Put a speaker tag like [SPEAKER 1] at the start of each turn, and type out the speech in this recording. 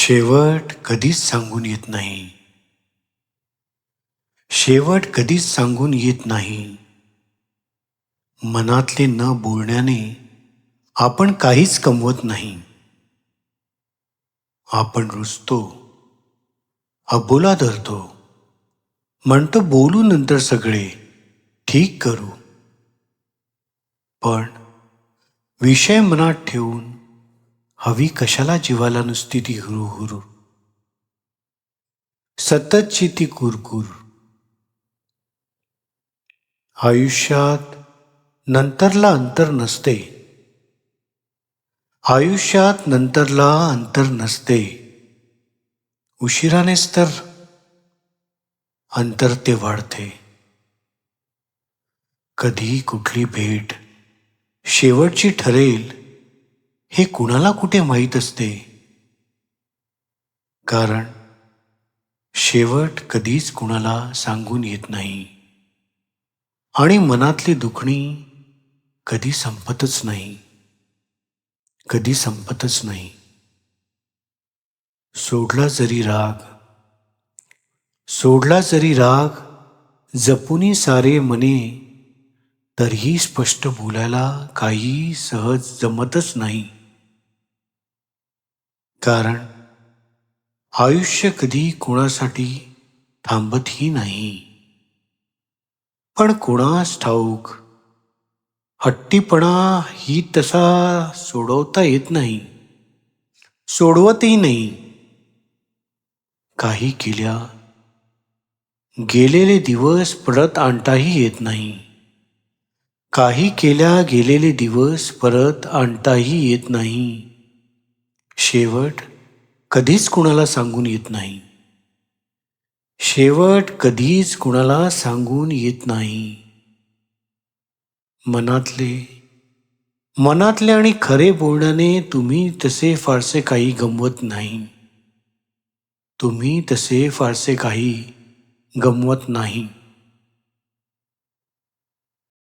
[SPEAKER 1] शेवट कधीच सांगून येत नाही. शेवट कधीच सांगून येत नाही. मनातले न बोलण्याने आपण काहीच कमवत नाही. आपण रुजतो अबोला धरतो. म्हणतो बोलू नंतर सगळे ठीक करू. पण विषय मनात ठेवून हवी कशाला जीवाला नुसती ती हुरू हुरू सततची ती कुरकुर. आयुष्यात नंतरला अंतर नसते. आयुष्यात नंतरला अंतर नसते. उशिरानेच तर अंतर ते वाढते. कधी कुठली भेट शेवटची ठरेल हे कुणाला कुठे माहीत असते? कारण शेवट कधीच कुणाला सांगून येत नाही. आणि मनातली दुखणी कधी संपतच नाही. कधी संपतच नाही. सोडला जरी राग सोडला जरी राग जपुनी सारे मने तरीही स्पष्ट बोलायला काही सहज जमतच नाही. कारण आयुष्य कधी कोणासाठी थांबतही नाही. पण कोणास ठाऊक हट्टीपणा ही तसा सोडवता येत नाही सोडवतही नाही. काही केल्या गेलेले दिवस परत आणताही येत नाही. काही केल्या गेलेले दिवस परत आणताही येत नाही. शेवट कधीच कुणाला सांगून येत नाही. शेवट कधीच कुणाला सांगून येत नाही. मनातले मनातले आणि खरे बोलण्याने तुम्ही तसे फारसे काही गमवत नाही. तुम्ही तसे फारसे काही गमवत नाही.